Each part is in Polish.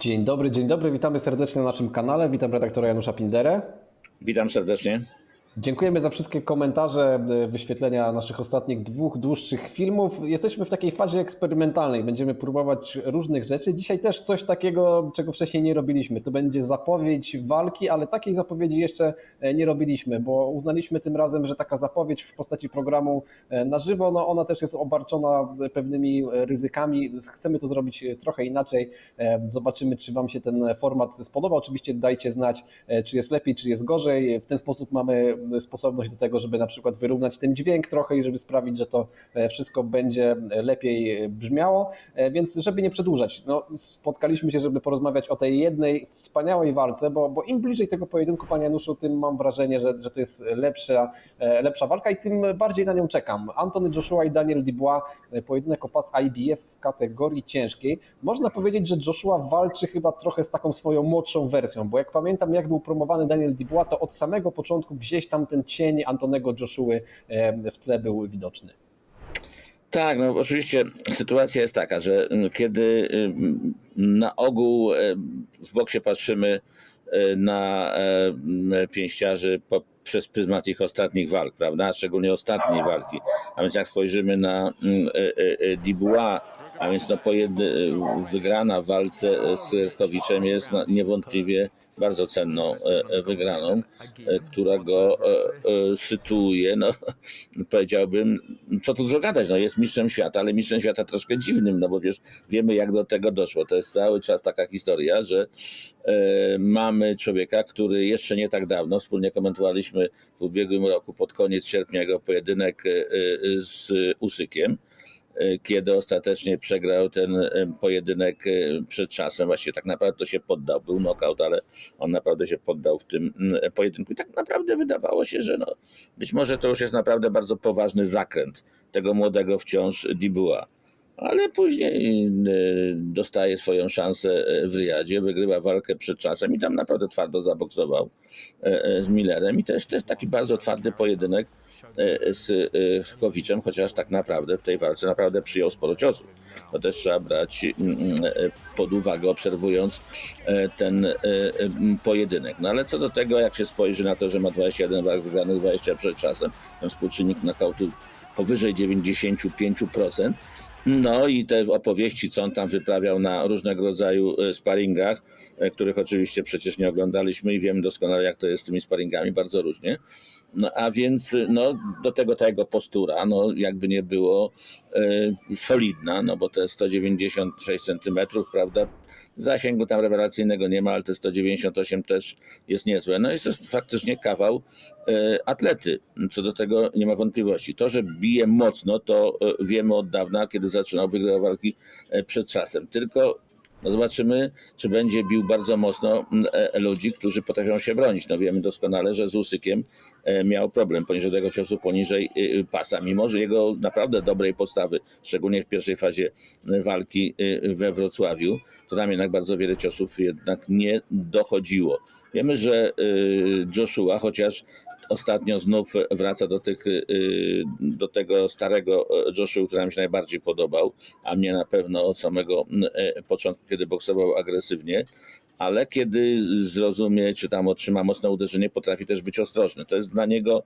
Dzień dobry, dzień dobry, witamy serdecznie na naszym kanale. Witam redaktora Janusza Pinderę. Witam serdecznie. Dziękujemy za wszystkie komentarze, e, wyświetlenia naszych ostatnich dwóch dłuższych filmów. Jesteśmy w takiej fazie eksperymentalnej, będziemy próbować różnych rzeczy. Dzisiaj też coś takiego, czego wcześniej nie robiliśmy. To będzie zapowiedź walki, ale takiej zapowiedzi jeszcze e, nie robiliśmy, bo uznaliśmy tym razem, że taka zapowiedź w postaci programu e, na żywo, no ona też jest obarczona pewnymi ryzykami. Chcemy to zrobić trochę inaczej. Zobaczymy, czy Wam się ten format spodoba. Oczywiście dajcie znać, czy jest lepiej, czy jest gorzej. W ten sposób mamy sposobność do tego, żeby na przykład wyrównać ten dźwięk trochę i żeby sprawić, że to e, wszystko będzie lepiej brzmiało. E, więc żeby nie przedłużać, no, spotkaliśmy się, żeby porozmawiać o tej jednej wspaniałej walce, bo, bo im bliżej tego pojedynku, panie Januszu, tym mam wrażenie, że, że to jest lepsza, e, lepsza walka i tym bardziej na nią czekam. Antony Joshua i Daniel Dubois, pojedynek o pas IBF w kategorii ciężkiej. Można powiedzieć, że Joshua walczy chyba trochę z taką swoją młodszą wersją, bo jak pamiętam, jak był promowany Daniel Dubois, to od samego początku gdzieś tam ten cień Antonego Joshua w tle był widoczny. Tak, no oczywiście sytuacja jest taka, że mm, kiedy mm, na ogół e, w boksie patrzymy e, na e, pięściarzy przez pryzmat ich ostatnich walk, prawda? Szczególnie ostatniej walki. A więc jak spojrzymy na Dibuła, a więc no wygrana w walce z Chowiczem jest niewątpliwie bardzo cenną wygraną, która go sytuuje, no powiedziałbym, co tu dużo gadać, no jest mistrzem świata, ale mistrzem świata troszkę dziwnym, no bo wiesz, wiemy jak do tego doszło. To jest cały czas taka historia, że mamy człowieka, który jeszcze nie tak dawno, wspólnie komentowaliśmy w ubiegłym roku pod koniec sierpnia jego pojedynek z Usykiem, kiedy ostatecznie przegrał ten pojedynek przed czasem. Właściwie tak naprawdę to się poddał. Był knockout, ale on naprawdę się poddał w tym pojedynku. I tak naprawdę wydawało się, że no, być może to już jest naprawdę bardzo poważny zakręt tego młodego wciąż Dibua. Ale później dostaje swoją szansę w Riyadzie, wygrywa walkę przed czasem i tam naprawdę twardo zaboksował z Millerem. I też to jest taki bardzo twardy pojedynek z Chowiczem, chociaż tak naprawdę w tej walce naprawdę przyjął sporo ciosów. To też trzeba brać pod uwagę, obserwując ten pojedynek. No ale co do tego, jak się spojrzy na to, że ma 21 walk wygranych, 20 przed czasem, ten współczynnik knockoutu powyżej 95%, no i te opowieści, co on tam wyprawiał na różnego rodzaju sparingach, których oczywiście przecież nie oglądaliśmy i wiemy doskonale, jak to jest z tymi sparingami, bardzo różnie. No a więc no, do tego ta jego postura, no jakby nie było e, solidna, no bo te 196 centymetrów, prawda, zasięgu tam rewelacyjnego nie ma, ale te 198 też jest niezłe. No i to jest faktycznie kawał e, atlety, co do tego nie ma wątpliwości. To, że bije mocno, to e, wiemy od dawna, kiedy zaczynał, wygrywał walki przed czasem. Tylko no zobaczymy, czy będzie bił bardzo mocno e, ludzi, którzy potrafią się bronić. No wiemy doskonale, że z Usykiem e, miał problem poniżej tego ciosu, poniżej e, pasa, mimo że jego naprawdę dobrej postawy, szczególnie w pierwszej fazie walki we Wrocławiu, to tam jednak bardzo wiele ciosów jednak nie dochodziło. Wiemy, że Joshua, chociaż ostatnio znów wraca do, tych, do tego starego Joshua, który nam się najbardziej podobał, a mnie na pewno od samego początku, kiedy boksował agresywnie, ale kiedy zrozumie, czy tam otrzyma mocne uderzenie, potrafi też być ostrożny. To jest dla niego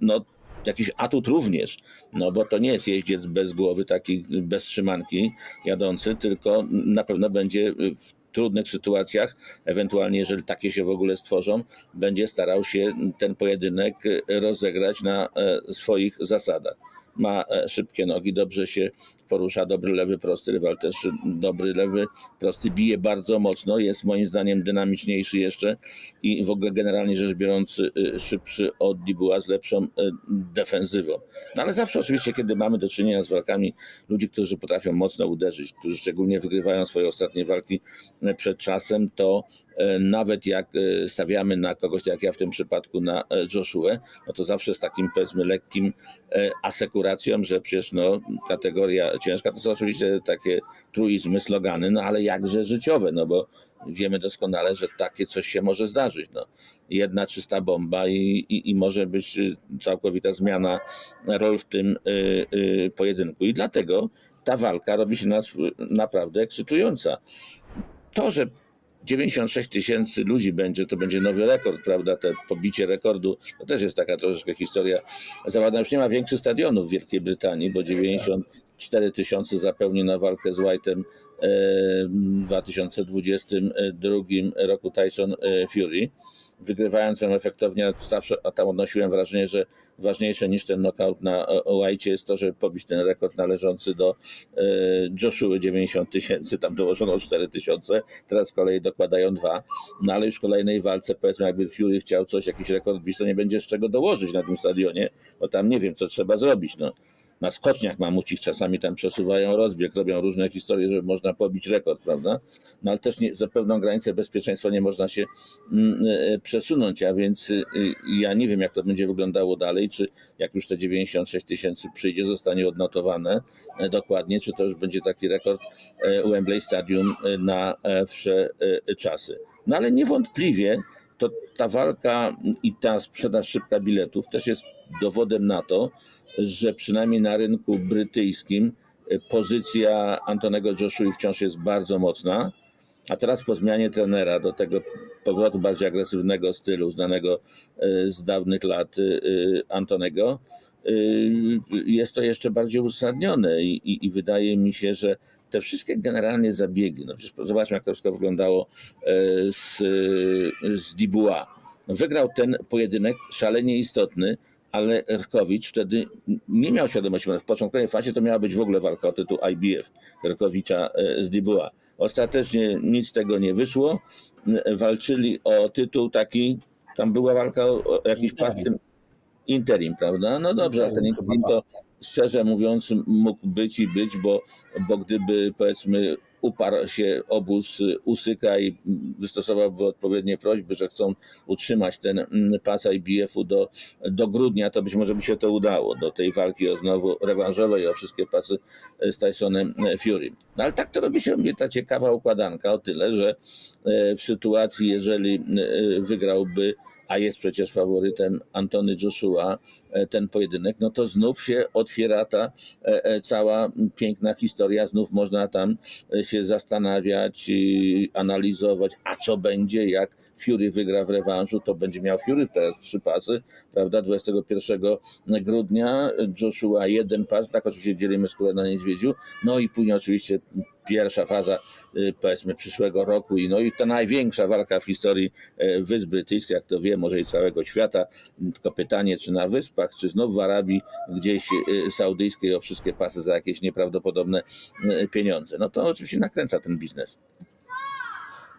no, jakiś atut również, no bo to nie jest jeździec bez głowy, taki bez trzymanki jadący, tylko na pewno będzie w trudnych sytuacjach, ewentualnie jeżeli takie się w ogóle stworzą, będzie starał się ten pojedynek rozegrać na swoich zasadach. Ma szybkie nogi, dobrze się porusza, dobry lewy, prosty rywal też dobry lewy, prosty, bije bardzo mocno, jest moim zdaniem dynamiczniejszy jeszcze i w ogóle generalnie rzecz biorąc szybszy od Dibua z lepszą defensywą. No ale zawsze oczywiście, kiedy mamy do czynienia z walkami ludzi, którzy potrafią mocno uderzyć, którzy szczególnie wygrywają swoje ostatnie walki przed czasem, to nawet jak stawiamy na kogoś, jak ja w tym przypadku na Joshua, no to zawsze z takim powiedzmy lekkim asekuracją, że przecież no, kategoria ciężka to są oczywiście takie truizmy, slogany, no ale jakże życiowe, no bo wiemy doskonale, że takie coś się może zdarzyć. No. Jedna czysta bomba i, i, i może być całkowita zmiana rol w tym y, y, pojedynku. I dlatego ta walka robi się nas naprawdę ekscytująca to, że 96 tysięcy ludzi będzie, to będzie nowy rekord, prawda? Te pobicie rekordu, to też jest taka troszeczkę historia zabawna. Już nie ma większych stadionów w Wielkiej Brytanii, bo 94 tysiące zapełni na walkę z White'em e, w 2022 roku Tyson e, Fury, wygrywając ją efektownie. Zawsze a tam odnosiłem wrażenie, że ważniejsze niż ten knockout na White jest to, żeby pobić ten rekord należący do e, Joshua 90 tysięcy, tam dołożono 4 tysiące, teraz z kolei dokładają dwa, no ale już w kolejnej walce powiedzmy jakby Fury chciał coś, jakiś rekord bić, to nie będzie z czego dołożyć na tym stadionie, bo tam nie wiem co trzeba zrobić, no. Na skoczniach mamucich czasami tam przesuwają rozbieg, robią różne historie, żeby można pobić rekord, prawda? No ale też nie, za pewną granicę bezpieczeństwa nie można się mm, e, przesunąć, a więc y, ja nie wiem, jak to będzie wyglądało dalej, czy jak już te 96 tysięcy przyjdzie, zostanie odnotowane e, dokładnie, czy to już będzie taki rekord e, Wembley Stadium na wsze czasy. No ale niewątpliwie to ta walka i ta sprzedaż szybka biletów też jest dowodem na to, że przynajmniej na rynku brytyjskim e, pozycja Antonego Joshua wciąż jest bardzo mocna. A teraz po zmianie trenera do tego powrotu bardziej agresywnego stylu, znanego e, z dawnych lat e, Antonego, jest to jeszcze bardziej uzasadnione i, i, i wydaje mi się, że te wszystkie generalnie zabiegi, no przecież zobaczmy jak to wszystko wyglądało z, z Dubois. No wygrał ten pojedynek szalenie istotny, ale Rkowicz wtedy nie miał świadomości, w początkowej fazie to miała być w ogóle walka o tytuł IBF Rkowicza e, z Dubois. Ostatecznie nic z tego nie wyszło. Walczyli o tytuł taki, tam była walka o, jakiś Interim. pas tym interim, prawda? No dobrze, ale ten interim to szczerze mówiąc mógł być i być, bo, bo gdyby powiedzmy uparł się obóz Usyka i wystosowałby odpowiednie prośby, że chcą utrzymać ten mm, pas IBF-u do, do grudnia, to być może by się to udało, do tej walki o znowu rewanżowej, o wszystkie pasy z Tysonem Fury. No ale tak to robi się mnie ta ciekawa układanka o tyle, że w sytuacji, jeżeli wygrałby a jest przecież faworytem Antony Joshua, e, ten pojedynek, no to znów się otwiera ta e, e, cała piękna historia, znów można tam się zastanawiać, analizować, a co będzie, jak Fury wygra w rewanżu, to będzie miał Fury teraz trzy pasy, prawda, 21 grudnia, Joshua jeden pas, tak oczywiście dzielimy skórę na niedźwiedziu, no i później oczywiście pierwsza faza y, powiedzmy przyszłego roku i no i ta największa walka w historii e, Wysp Brytyjskich, jak to wie, może i całego świata. Tylko pytanie, czy na Wyspach, czy znów w Arabii gdzieś y, saudyjskiej o wszystkie pasy za jakieś nieprawdopodobne y, pieniądze. No to oczywiście nakręca ten biznes.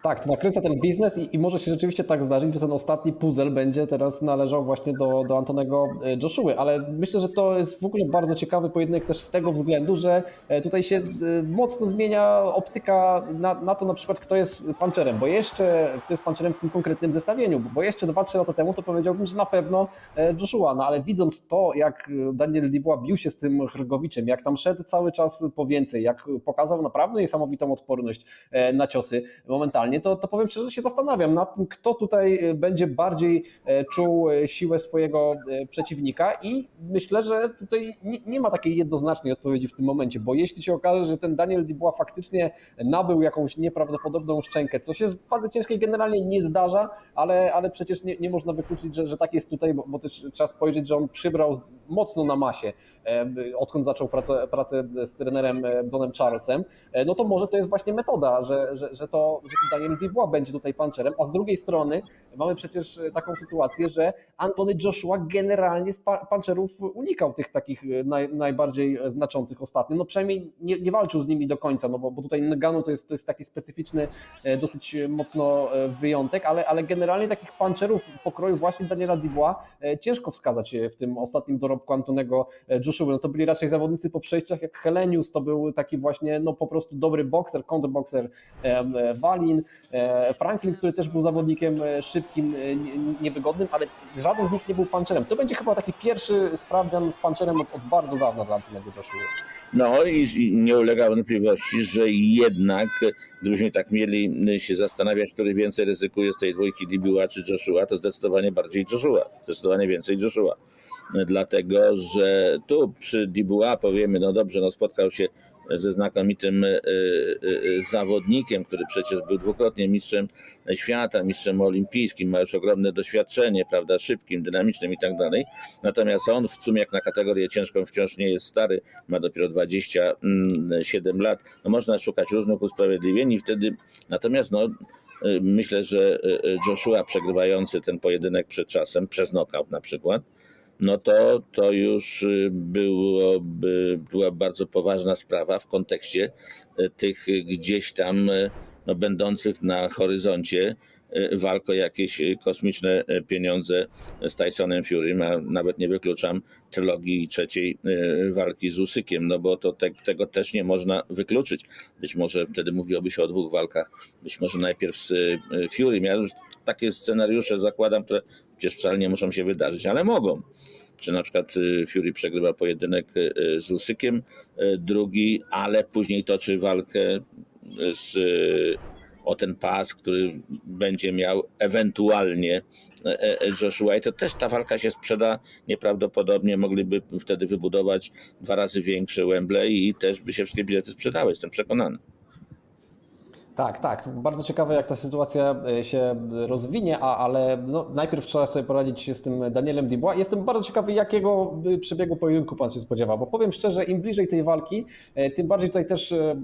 Tak, to nakręca ten biznes i, i może się rzeczywiście tak zdarzyć, że ten ostatni puzzle będzie teraz należał właśnie do, do Antonego e, Joshua, ale myślę, że to jest w ogóle bardzo ciekawy pojedynek też z tego względu, że e, tutaj się e, mocno zmienia optyka na, na to na przykład, kto jest puncherem, bo jeszcze, kto jest puncherem w tym konkretnym zestawieniu, bo jeszcze 2-3 lata temu to powiedziałbym, że na pewno Joshua, no ale widząc to, jak Daniel Dubois bił się z tym Hrgowiczem, jak tam szedł cały czas po więcej, jak pokazał naprawdę niesamowitą odporność na ciosy momentalnie, to, to powiem szczerze, że się zastanawiam nad tym, kto tutaj e, będzie bardziej e, czuł e, siłę swojego przeciwnika i myślę, że tutaj nie, nie ma takiej jednoznacznej odpowiedzi w tym momencie, bo jeśli się okaże, że ten Daniel Dubois faktycznie nabył jakąś nieprawdopodobną szczękę, co się w fadze ciężkiej generalnie nie zdarza, ale, ale przecież nie, nie można wykluczyć, że, że tak jest tutaj, bo, bo też trzeba spojrzeć, że on przybrał mocno na masie, e, odkąd zaczął pracę, pracę z trenerem e, Donem Charlesem, e, no to może to jest właśnie metoda, że, że, że, to, że to Dubois będzie tutaj puncherem, a z drugiej strony mamy przecież e, taką sytuację, że Antony Joshua generalnie z pa- puncherów unikał tych takich e, naj, najbardziej e, znaczących ostatnio, no przynajmniej nie, nie walczył z nimi do końca, no bo, bo tutaj Nagano to jest, to jest taki specyficzny, dosyć mocno wyjątek, ale, ale generalnie takich puncherów pokroju właśnie Daniela e, ciężko wskazać w tym ostatnim dorobku Antonego Joshua. No to byli raczej zawodnicy po przejściach jak Helenius, to był taki właśnie no po prostu dobry bokser, counterbokser Walin, Franklin, który też był zawodnikiem e, szybkim, e, nie- niewygodnym, ale żaden z nich nie był puncherem. To będzie chyba taki pierwszy sprawdzian z puncherem od, od bardzo dawna dla Antonego Joshua. No i, nie ulega wątpliwości, że jednak gdybyśmy tak mieli się zastanawiać, który więcej ryzykuje z tej dwójki Dibiła czy Joshua, to zdecydowanie bardziej Joshua, zdecydowanie więcej Joshua. Dlatego, że tu przy Dibua powiemy, no dobrze, no spotkał się ze znakomitym e, e, e, zawodnikiem, który przecież był dwukrotnie mistrzem świata, mistrzem olimpijskim, ma już ogromne doświadczenie, prawda, szybkim, dynamicznym i tak dalej. Natomiast on w sumie jak na kategorię ciężką wciąż nie jest stary, ma dopiero 27 lat. No można szukać różnych usprawiedliwień i wtedy, natomiast no, y, myślę, że y, y, Joshua przegrywający ten pojedynek przed czasem, przez knockout na przykład, no to, to już y, byłoby, była bardzo poważna sprawa w kontekście y, tych gdzieś tam y, no, będących na horyzoncie walk o jakieś kosmiczne pieniądze z Tysonem Fury, a nawet nie wykluczam trylogii trzeciej walki z Usykiem, no bo to te, tego też nie można wykluczyć. Być może wtedy mówiłoby się o dwóch walkach, być może najpierw z Fury. Ja już takie scenariusze zakładam, które przecież wcale nie muszą się wydarzyć, ale mogą. Czy na przykład y, Fury przegrywa pojedynek y, y, z Usykiem, drugi, ale później toczy walkę z, o ten pas, który będzie miał ewentualnie Joshua i to też ta walka się sprzeda nieprawdopodobnie, mogliby wtedy wybudować dwa razy większe Wembley i też by się wszystkie bilety sprzedały, jestem przekonany. Tak, tak. Bardzo ciekawe, jak ta sytuacja e, się rozwinie, a, ale no, najpierw trzeba sobie poradzić z tym Danielem Dubois. Jestem bardzo ciekawy, jakiego e, przebiegu pojedynku pan się spodziewa, bo powiem szczerze, im bliżej tej walki, e, tym bardziej tutaj też e,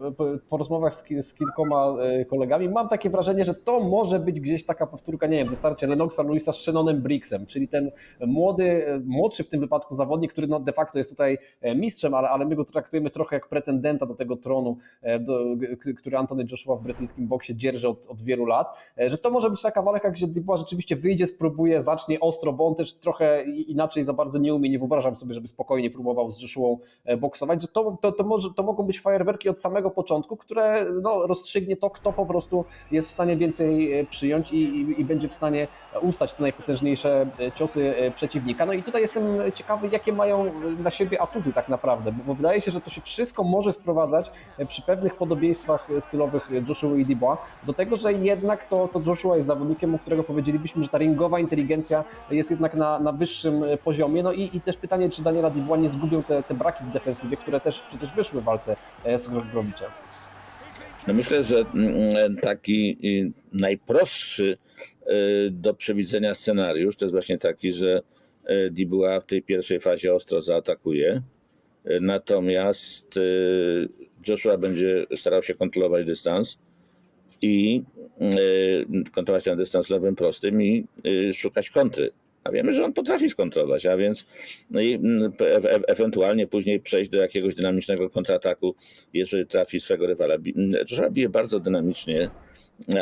po, rozmowach z, z kilkoma e, kolegami, mam takie wrażenie, że to może być gdzieś taka powtórka, nie wiem, ze starcia Lennoxa Louisa z Shannonem Bricksem, czyli ten młody, e, młodszy w tym wypadku zawodnik, który no de facto jest tutaj e, mistrzem, ale, ale my go traktujemy trochę jak pretendenta do tego tronu, e, do, który Antony Joshua w brytyjskim boksie dzierży od, od wielu lat, e, że to może być taka walka, gdzie Dubois rzeczywiście wyjdzie, spróbuje, zacznie ostro, bo on też trochę inaczej za bardzo nie umie, nie wyobrażam sobie, żeby spokojnie próbował z Joshuą e, boksować, że to, to, to, może, to mogą być fajerwerki od samego początku, które no, rozstrzygnie to, kto po prostu jest w stanie więcej e, przyjąć i, i, i będzie w stanie ustać te najpotężniejsze ciosy przeciwnika. No i tutaj jestem ciekawy, jakie mają na siebie atuty tak naprawdę, bo- wydaje się, że to się wszystko może sprowadzać przy pewnych podobieństwach stylowych Joshua i Dubois do tego, że jednak to, to Joshua jest zawodnikiem, u którego powiedzielibyśmy, że ta ringowa inteligencja jest jednak na, na wyższym e, poziomie. No i, i też pytanie, czy Daniela Dubois nie zgubią te, te braki w defensywie, które też przecież wyszły w walce e, z Grobiczem. No myślę, że mm, taki y, najprostszy do przewidzenia scenariusz to jest właśnie taki, że Dibuła w tej pierwszej fazie ostro zaatakuje, natomiast Joshua będzie starał się kontrolować dystans i y, kontrolować ten dystans lewym prostym i y, szukać kontry. A wiemy, że on potrafi skontrować, a więc no i mm, e- e- ewentualnie później przejść do jakiegoś dynamicznego kontrataku, jeżeli trafi swego rywala. Joshua bije bardzo dynamicznie,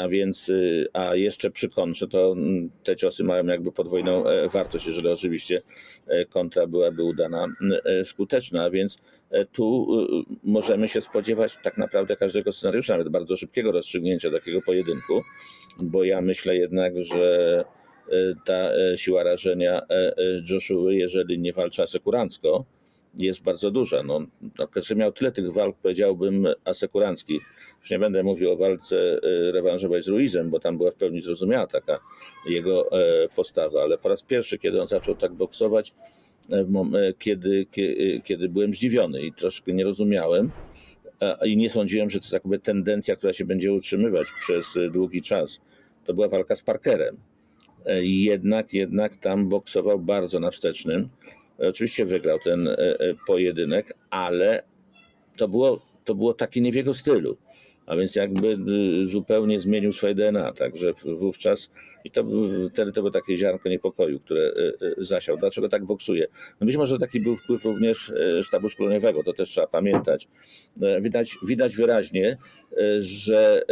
a więc, y, a jeszcze przy kontrze, to mm, te ciosy mają jakby podwójną e, wartość, jeżeli oczywiście e, kontra byłaby udana, e, skuteczna, a więc tu y, możemy się spodziewać tak naprawdę każdego scenariusza, nawet bardzo szybkiego rozstrzygnięcia takiego pojedynku, bo ja myślę jednak, że ta siła rażenia Joshua, jeżeli nie walczy asekurancko, jest bardzo duża. No, no, że miał tyle tych walk, powiedziałbym, asekuranckich. Już nie będę mówił o walce e, rewanżowej z Ruizem, bo tam była w pełni zrozumiała taka jego e, postawa, ale po raz pierwszy, kiedy on zaczął tak boksować, e, e, kiedy, kie- kiedy byłem zdziwiony i troszkę nie rozumiałem i nie sądziłem, że to jest jakby tendencja, która się będzie utrzymywać przez długi czas. To była walka z Parkerem. Jednak, jednak tam boksował bardzo na wstecznym. E, Oczywiście wygrał ten e, e, pojedynek, ale to było, to było takie nie w jego stylu. A więc jakby zupełnie zmienił swoje DNA, także wówczas i to wtedy to było takie ziarnko niepokoju, które zasiał. Dlaczego tak boksuje? No być może taki był wpływ również sztabu szkoleniowego, to też trzeba pamiętać. Widać, widać wyraźnie, że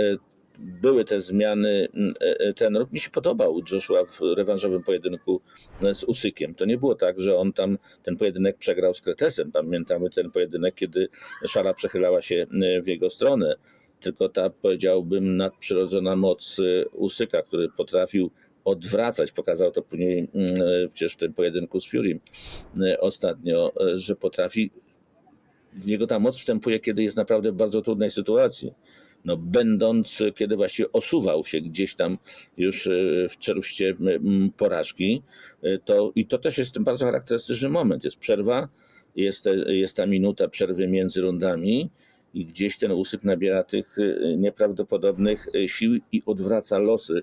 były te zmiany e, e, tenorów. Mi się podobał Joshua w rewanżowym pojedynku e, z Usykiem. To nie było tak, że on tam ten pojedynek przegrał z Kretesem. Pamiętamy ten pojedynek, kiedy szala przechylała się w jego stronę. Tylko ta, powiedziałbym, nadprzyrodzona moc Usyka, który potrafił odwracać, pokazał to później przecież w tym pojedynku z Furym ostatnio, że potrafi, w niego ta moc wstępuje, kiedy jest naprawdę w bardzo trudnej sytuacji no, będąc, kiedy właściwie osuwał się gdzieś tam już e, w czeluście m, porażki, e, to, i to też jest bardzo charakterystyczny moment. Jest przerwa, jest, jest ta minuta przerwy między rundami i gdzieś ten usyk nabiera tych y, nieprawdopodobnych sił i odwraca losy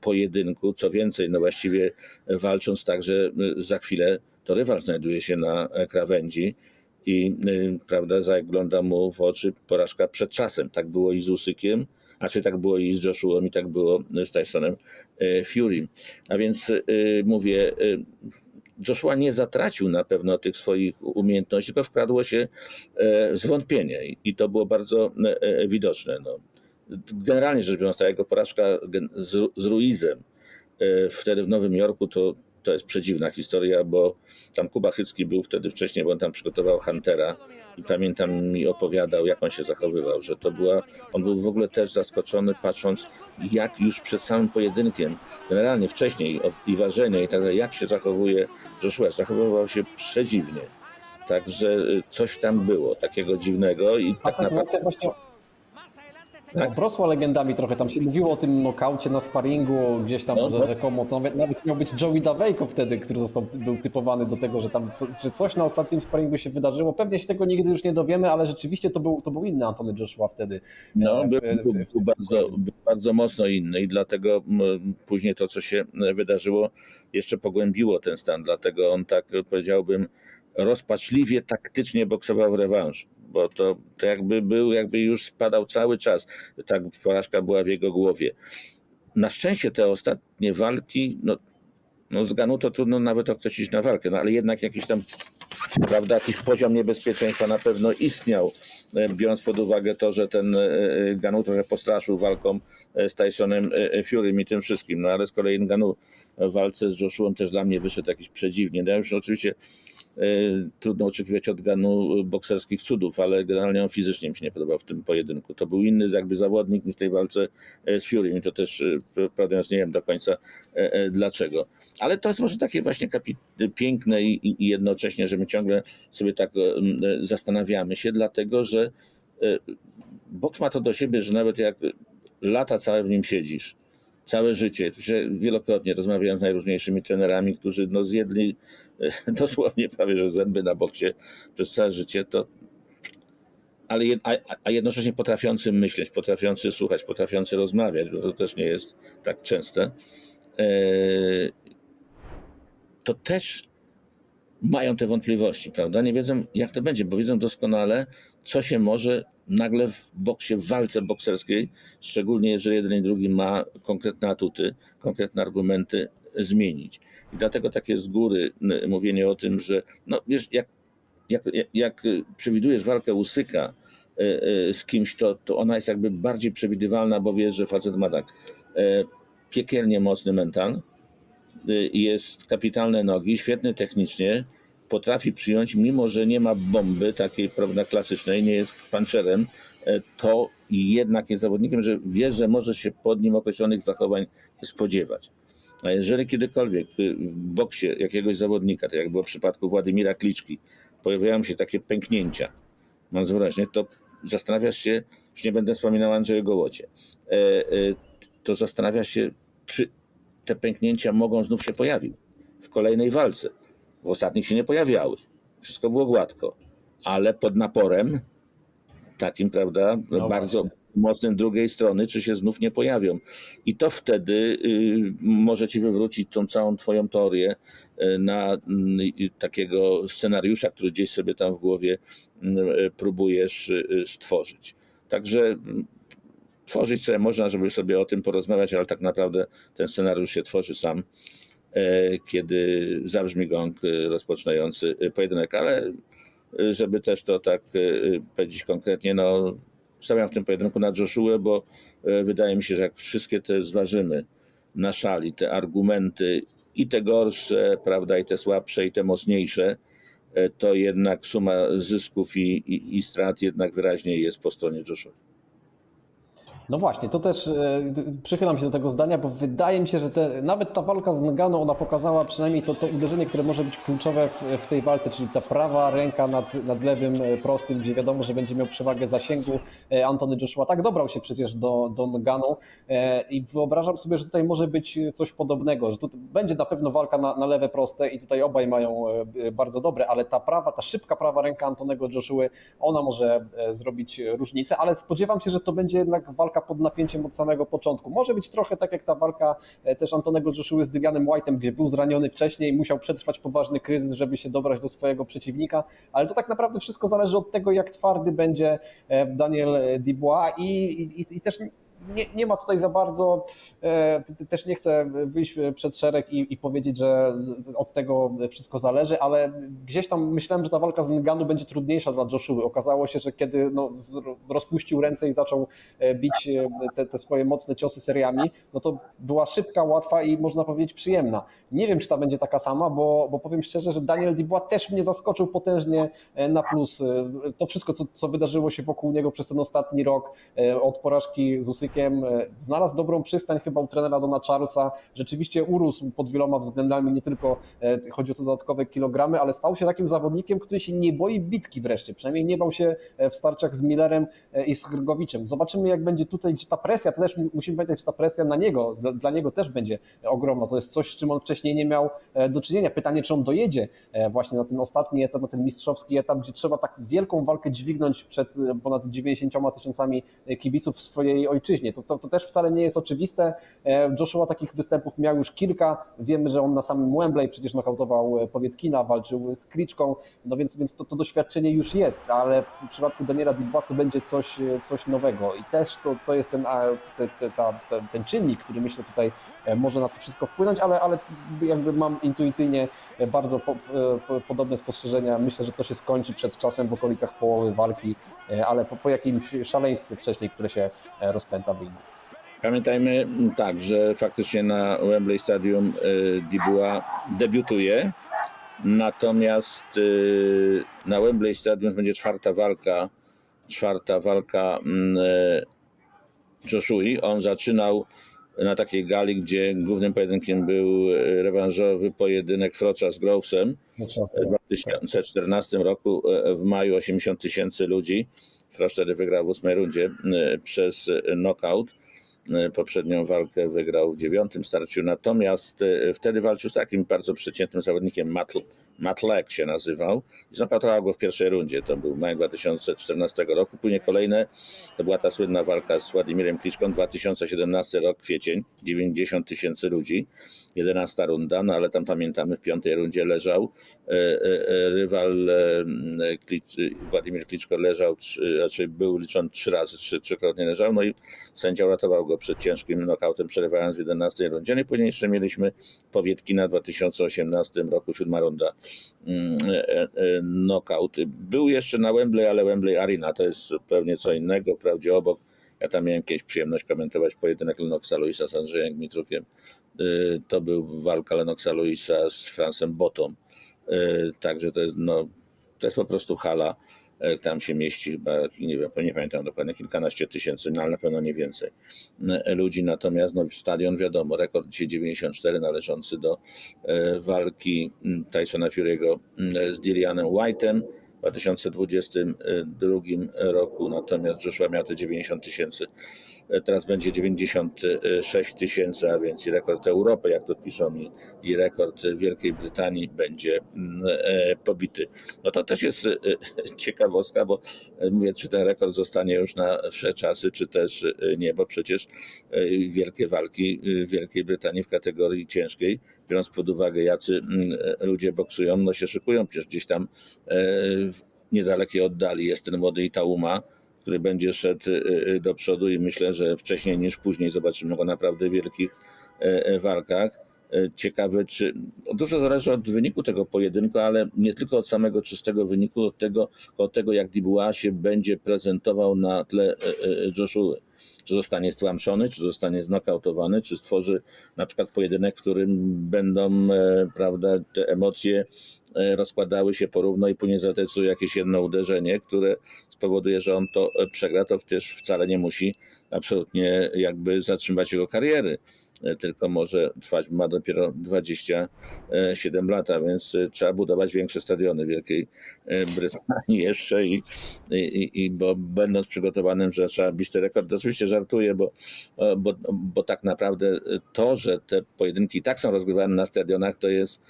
pojedynku. Co więcej, no właściwie walcząc tak, że y, za chwilę to rywal znajduje się na e, krawędzi i y, prawda, zagląda mu w oczy porażka przed czasem. Tak było i z Usykiem, a czy tak było i z Joshua, i tak było z Tysonem y, Fury. A więc y, mówię, y, Joshua nie zatracił na pewno tych swoich umiejętności, tylko wkradło się e, zwątpienie i- to było bardzo e, e, widoczne. No. Generalnie rzecz biorąc, ta jego porażka z, z Ruizem wtedy w Nowym Jorku to, to jest przedziwna historia, bo tam Kuba Chycki był wtedy wcześniej, bo on tam przygotował Huntera i pamiętam mi opowiadał, jak on się zachowywał, że to była, on był w ogóle też zaskoczony patrząc, jak już przed samym pojedynkiem, generalnie wcześniej i ważenie i tak dalej, jak się zachowuje Joshua, zachowywał się przedziwnie. Także y, coś tam było takiego dziwnego i Ta tak naprawdę właśnie Tak. obrosła legendami trochę. Tam się mówiło o tym nokaucie na sparingu, gdzieś tam, No, że no. rzekomo to nawet, nawet miał być Joey Dawejko wtedy, który został, był typowany do tego, że tam co, że coś na ostatnim sparingu się wydarzyło. Pewnie się tego nigdy już nie dowiemy, ale rzeczywiście to był, to był inny Antony Joshua wtedy. No, E, w- był, był, był bardzo, bardzo mocno inny i dlatego później to, co się wydarzyło, jeszcze pogłębiło ten stan. Dlatego on tak powiedziałbym rozpaczliwie taktycznie boksował w rewanż, bo to, to jakby był, jakby już spadał cały czas. Tak porażka była w jego głowie. Na szczęście te ostatnie walki, no, no z Ganu to trudno nawet określić na walkę, no ale jednak jakiś tam prawda, jakiś poziom niebezpieczeństwa na pewno istniał, e, biorąc pod uwagę to, że ten e, e, Ganu trochę postraszył walką z Tysonem Furym i tym wszystkim, no ale z kolei Ganu w walce z Joshuą też dla mnie wyszedł jakiś przedziwnie. No już oczywiście trudno oczekiwać od Ganu bokserskich cudów, ale generalnie on fizycznie mi się nie podobał w tym pojedynku. To był inny jakby zawodnik niż w tej walce e, z Furym i to też, e, prawdę mówiąc, nie wiem do końca e, e, dlaczego. Ale to jest może takie właśnie piękne i, i- jednocześnie, że my ciągle sobie tak e, e, zastanawiamy się, dlatego że e, boks ma to do siebie, że nawet jak lata całe w nim siedzisz, całe życie, wielokrotnie rozmawiałem z najróżniejszymi trenerami, którzy no zjedli dosłownie prawie, że zęby na boksie przez całe życie, to ale jed, a, a jednocześnie potrafiący myśleć, potrafiący słuchać, potrafiący rozmawiać, bo to też nie jest tak częste, e, to też mają te wątpliwości, prawda? Nie wiedzą, jak to będzie, bo wiedzą doskonale, co się może nagle w boksie, w walce bokserskiej, szczególnie jeżeli jeden i drugi ma konkretne atuty, konkretne argumenty, zmienić. I dlatego takie z góry mówienie o tym, że no wiesz, jak, jak, jak, przewidujesz walkę Usyka y, y, z kimś, to, to ona jest jakby bardziej przewidywalna, bo wiesz, że facet ma tak e, piekielnie mocny mental, jest kapitalne nogi, świetny technicznie, potrafi przyjąć, mimo że nie ma bomby takiej prawda, klasycznej, nie jest pancerem, e, to jednak jest zawodnikiem, że wie, że może się pod nim określonych zachowań spodziewać. A jeżeli kiedykolwiek w boksie jakiegoś zawodnika, tak jak było w przypadku Władimira Kliczki, pojawiają się takie pęknięcia, mam wrażenie, to zastanawiasz się, już nie będę wspominał Andrzeju Gołocie, e, e, to zastanawiasz się, czy te pęknięcia mogą znów się pojawić w kolejnej walce. W ostatnich się nie pojawiały. Wszystko było gładko, ale pod naporem takim, prawda, No bardzo mocnym drugiej strony, czy się znów nie pojawią. I to wtedy y, może ci wywrócić tą całą twoją teorię y, na y, takiego scenariusza, który gdzieś sobie tam w głowie y, próbujesz y, stworzyć. Także y, tworzyć sobie można, żeby sobie o tym porozmawiać, ale tak naprawdę ten scenariusz się tworzy sam, kiedy zabrzmi gong e, rozpoczynający e, pojedynek, ale e, żeby też to tak e, powiedzieć konkretnie, no stawiam w tym pojedynku na Joshua, bo e, wydaje mi się, że jak wszystkie te zważymy na szali, te argumenty i te gorsze, prawda, i te słabsze, i te mocniejsze, e, to jednak suma zysków i, i, i strat jednak wyraźnie jest po stronie Joshua. No właśnie, to też e, przychylam się do tego zdania, bo wydaje mi się, że te, nawet ta walka z Naganą, ona pokazała przynajmniej to, to uderzenie, które może być kluczowe w, w tej walce, czyli ta prawa ręka nad, nad lewym e, prostym, gdzie wiadomo, że będzie miał przewagę zasięgu. E, Antony Joshua tak dobrał się przecież do, do Naganu e, i wyobrażam sobie, że tutaj może być coś podobnego, że tu będzie na pewno walka na, na lewe proste i tutaj obaj mają bardzo dobre, ale ta prawa, ta szybka prawa ręka Antonego Joshua, ona może zrobić różnicę, ale spodziewam się, że to będzie jednak walka pod napięciem od samego początku. Może być trochę tak jak ta walka e, też Antonego Joshua z Dylanem White'em, gdzie był zraniony wcześniej, musiał przetrwać poważny kryzys, żeby się dobrać do swojego przeciwnika, ale to tak naprawdę wszystko zależy od tego, jak twardy będzie e, Daniel Dubois i, i, i też nie, nie ma tutaj za bardzo, e, też nie chcę wyjść przed szereg i, i powiedzieć, że od tego wszystko zależy, ale gdzieś tam myślałem, że ta walka z Nganu będzie trudniejsza dla Joshua. Okazało się, że kiedy no, rozpuścił ręce i zaczął e, bić e, te, te swoje mocne ciosy seriami, no to była szybka, łatwa i można powiedzieć przyjemna. Nie wiem, czy ta będzie taka sama, bo, bo powiem szczerze, że Daniel Dubois też mnie zaskoczył potężnie na plus. To wszystko, co, co wydarzyło się wokół niego przez ten ostatni rok, od porażki z Usykiem, e, znalazł dobrą przystań chyba u trenera Dona Charlesa, rzeczywiście urósł pod wieloma względami, nie tylko e, chodzi o te dodatkowe kilogramy, ale stał się takim zawodnikiem, który się nie boi bitki wreszcie, przynajmniej nie bał się e, w starciach z Millerem i z Grgowiczem. Zobaczymy jak będzie tutaj, gdzie ta presja, to też musimy pamiętać, że ta presja na niego, dla, dla niego też będzie ogromna, to jest coś, z czym on wcześniej nie miał do czynienia. Pytanie, czy on dojedzie właśnie na ten ostatni etap, na ten mistrzowski etap, gdzie trzeba tak wielką walkę dźwignąć przed ponad 90 tysiącami kibiców w swojej ojczyźnie. To, to, to też wcale nie jest oczywiste. E, Joshua takich występów miał już kilka. Wiemy, że on na samym Wembley przecież nokautował e, Powietkina, walczył z Kliczką, no więc, więc to, to doświadczenie już jest, ale w przypadku Daniela Dubois to będzie coś, e, coś nowego i też to, to jest ten, te, te, ta, te, ten czynnik, który myślę tutaj może na to wszystko wpłynąć, ale, ale jakby mam intuicyjnie bardzo po, po, podobne spostrzeżenia. Myślę, że to się skończy przed czasem w okolicach połowy walki, ale po, po jakimś szaleństwie wcześniej, które się rozpęta ringu. Pamiętajmy tak, że faktycznie na Wembley Stadium y, Dubois debiutuje, natomiast y, na Wembley Stadium będzie czwarta walka, czwarta walka mm, y, Joshui. On zaczynał na takiej gali, gdzie głównym pojedynkiem był rewanżowy pojedynek Frocza z Grovesem. W 2014 roku w maju 80 tysięcy ludzi. Frost wtedy wygrał w ósmej rundzie e, przez e, knockout. E, Poprzednią walkę wygrał w dziewiątym starciu, natomiast wtedy walczył z takim bardzo przeciętnym zawodnikiem Matt Leck się nazywał znokautował go w pierwszej rundzie. To był maj 2014 roku. Później kolejne to była ta słynna walka z Władimirem Kliczką, 2017 rok, kwiecień, 90 tysięcy ludzi. 11 runda, no ale tam pamiętamy, w piątej rundzie leżał e, e, e, rywal Klicz, Władimir Kliczko leżał, znaczy był liczony trzy razy, trzy, trzykrotnie leżał, no i sędzia uratował go przed ciężkim knockoutem, przerywając w 11 rundzie. No i później jeszcze mieliśmy Powietkina w 2018 roku, siódma runda mm, knockout. Był jeszcze na Wembley, ale Wembley Arena to jest zupełnie co innego, wprawdzie obok. Ja tam miałem kiedyś przyjemność komentować pojedynek Lenoxa Luisa z Andrzejem Gmitrukiem. Y, To był walka Lenoxa Luisa z Francem Botą. Y, Także to jest, no, to jest po prostu hala. Y, Tam się mieści chyba, nie wiem, nie pamiętam dokładnie, kilkanaście tysięcy, no ale na pewno nie więcej ludzi. Natomiast no, stadion, wiadomo, rekord dzisiaj 94 należący do walki mm, Tysona Fury'ego mm, z Dillianem White'em. W 2022 roku natomiast Joshua miał te 90 tysięcy teraz będzie 96 tysięcy, a więc i rekord Europy, jak to piszą, i, rekord Wielkiej Brytanii będzie mm, e, pobity. No to też jest e, ciekawostka, bo e, mówię, czy ten rekord zostanie już na wsze czasy, czy też nie, bo przecież wielkie walki w Wielkiej Brytanii w kategorii ciężkiej, biorąc pod uwagę, jacy mm, ludzie boksują, no się szykują, przecież gdzieś tam w niedalekiej oddali jest ten młody Itauma, który będzie szedł y, y, do przodu i myślę, że wcześniej niż później zobaczymy go naprawdę w wielkich e, e, walkach. E, Ciekawe, czy dużo zależy od wyniku tego pojedynku, ale nie tylko od samego czystego wyniku, od tego, od tego jak Dubois się będzie prezentował na tle Joshua. Czy zostanie stłamszony, czy zostanie znokautowany, czy stworzy na przykład pojedynek, w którym będą prawda, te emocje rozkładały się porówno i później zadecyduje jakieś jedno uderzenie, które powoduje, że on to e, przegra, to też wcale nie musi absolutnie jakby zatrzymać jego kariery, e, tylko może trwać, ma dopiero 27 lat, a więc e, trzeba budować większe stadiony Wielkiej Brytanii jeszcze i, i, i bo będąc przygotowanym, że trzeba bić te rekordy, oczywiście żartuję, bo, bo, bo tak naprawdę to, że te pojedynki tak są rozgrywane na stadionach, to jest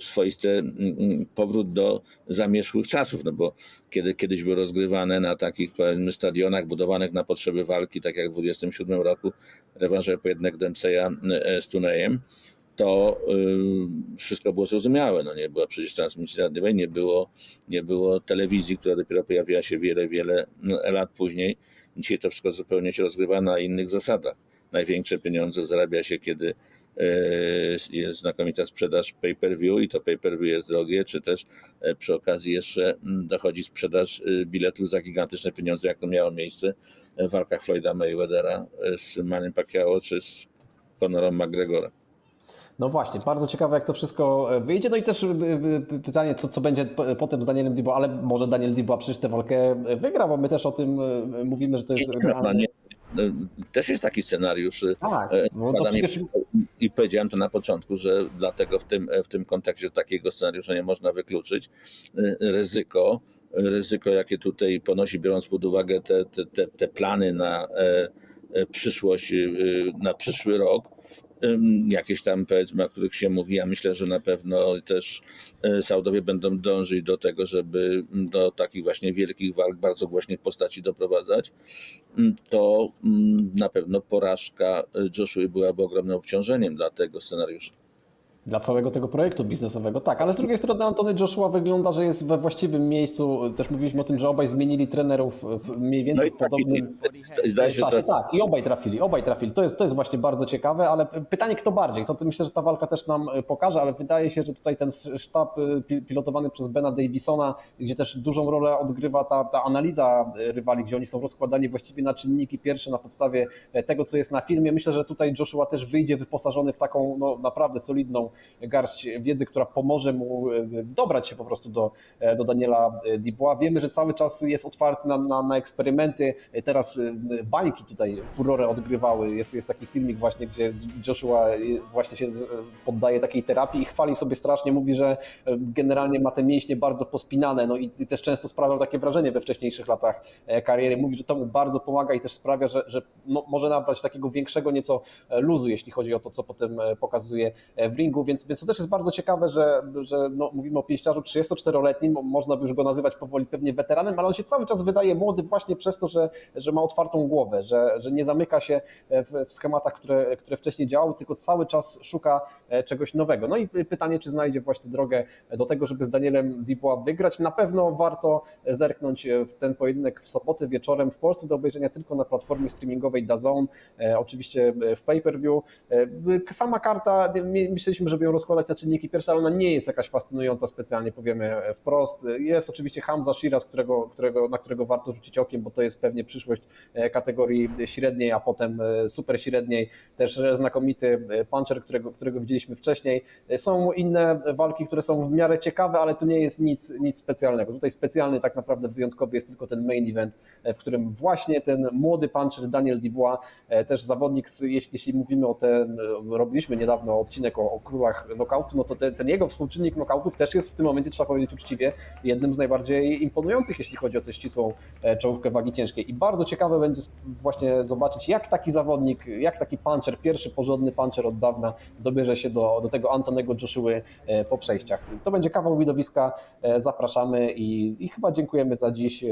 swoisty mm, powrót do zamierzchłych czasów, no bo kiedy kiedyś były rozgrywane na takich powiedzmy stadionach budowanych na potrzeby walki, tak jak w 27 roku rewanże pojedynek Dempseya e, z Tunejem, to y, wszystko było zrozumiałe. No nie była przecież transmisji radiowej, nie było, nie było telewizji, która dopiero pojawiła się wiele, wiele mm, lat później. Dzisiaj to wszystko zupełnie się rozgrywa na innych zasadach. Największe pieniądze zarabia się, kiedy jest znakomita sprzedaż pay-per-view i to pay-per-view jest drogie, czy też e, przy okazji jeszcze mm, dochodzi sprzedaż e, biletów za gigantyczne pieniądze, jak to miało miejsce w walkach Floyda Mayweathera e, z Manny Pacquiao czy z Conorem McGregorem. No właśnie, bardzo ciekawe jak to wszystko e, wyjdzie. No i też y, y, pytanie, co, co będzie po- potem z Danielem Dubois, ale może Daniel Dubois przecież tę walkę wygra, bo my też o tym y, mówimy, że to jest Nie, no, realne. nie, no, Też jest taki scenariusz. e, Tak, e, no to przecież I powiedziałem to na początku, że dlatego w tym, w tym kontekście takiego scenariusza nie można wykluczyć. E, Ryzyko, ryzyko jakie tutaj ponosi, biorąc pod uwagę te, te, te, te plany na e, e, przyszłość, na przyszły rok, jakieś tam powiedzmy, o których się mówi, ja myślę, że na pewno też e, Saudowie będą dążyć do tego, żeby do takich właśnie wielkich walk, bardzo głośnych postaci doprowadzać, m, to mm, na pewno porażka e, Joshua byłaby ogromnym obciążeniem dla tego scenariusza. Dla całego tego projektu biznesowego, tak, ale z drugiej strony Antony Joshua wygląda, że jest we właściwym miejscu. Też mówiliśmy o tym, że obaj zmienili trenerów w mniej No więcej i w podobnym zdaje się, czasie. Tak, i obaj trafili, obaj trafili. To jest, to jest właśnie bardzo ciekawe, ale pytanie kto bardziej. To myślę, że ta walka też nam e, pokaże, ale wydaje się, że tutaj ten sztab e, pi- pilotowany przez Bena Davisona, gdzie też dużą rolę odgrywa ta, ta analiza e, rywali, gdzie oni są rozkładani właściwie na czynniki pierwsze na podstawie tego, co jest na filmie. Myślę, że tutaj Joshua też wyjdzie wyposażony w taką no, naprawdę solidną garść wiedzy, która pomoże mu e, dobrać się po prostu do, e, do Daniela e, Dubois. Wiemy, że cały czas jest otwarty na, na, na eksperymenty. Teraz bańki tutaj furorę odgrywały. Jest, jest taki filmik właśnie, gdzie Joshua właśnie się poddaje takiej terapii i chwali sobie strasznie. Mówi, że generalnie ma te mięśnie bardzo pospinane, no i, i też często sprawiał takie wrażenie we wcześniejszych latach kariery. Mówi, że to mu bardzo pomaga i też sprawia, że, że no, może nabrać takiego większego nieco luzu, jeśli chodzi o to, co potem pokazuje w ringu, więc, więc to też jest bardzo ciekawe, że, że no, mówimy o pięściarzu 34-letnim, można by już go nazywać powoli pewnie weteranem, ale on się cały czas wydaje młody właśnie przez to, że, że ma otwartą głowę, że, że nie zamyka się w, w schematach, które, które wcześniej działały, tylko cały czas szuka e, czegoś nowego. No i pytanie, czy znajdzie właśnie drogę do tego, żeby z Danielem Dubois wygrać. Na pewno warto zerknąć w ten pojedynek w sobotę wieczorem w Polsce do obejrzenia tylko na platformie streamingowej DAZN, e, oczywiście w pay-per-view. E, Sama karta, my- żeby ją rozkładać na czynniki pierwsze, ale ona nie jest jakaś fascynująca specjalnie, powiemy wprost. Jest oczywiście Hamza Shiraz, którego, którego, na którego warto rzucić okiem, bo to jest pewnie przyszłość e, kategorii średniej, a potem e, super średniej. Też znakomity e, puncher, którego, którego widzieliśmy wcześniej. Są inne walki, które są w miarę ciekawe, ale to nie jest nic, nic specjalnego. Tutaj specjalny, tak naprawdę wyjątkowy jest tylko ten main event, w którym właśnie ten młody puncher Daniel Dubois, też zawodnik, jeśli, jeśli mówimy o ten, robiliśmy niedawno odcinek o, o królach knockoutu, no to ten, ten jego współczynnik knockoutów też jest w tym momencie, trzeba powiedzieć uczciwie, jednym z najbardziej imponujących, jeśli chodzi o tę ścisłą e, czołówkę wagi ciężkiej. I bardzo ciekawe będzie właśnie zobaczyć, jak taki zawodnik, jak taki puncher, pierwszy porządny puncher od dawna dobierze się do, do tego Antonego Joshua e, po przejściach. To będzie kawał widowiska, e, zapraszamy i, i chyba dziękujemy za dziś.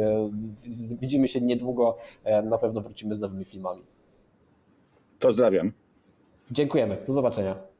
Widzimy się niedługo, na pewno wrócimy z nowymi filmami. pozdrawiam. Dziękujemy, do zobaczenia.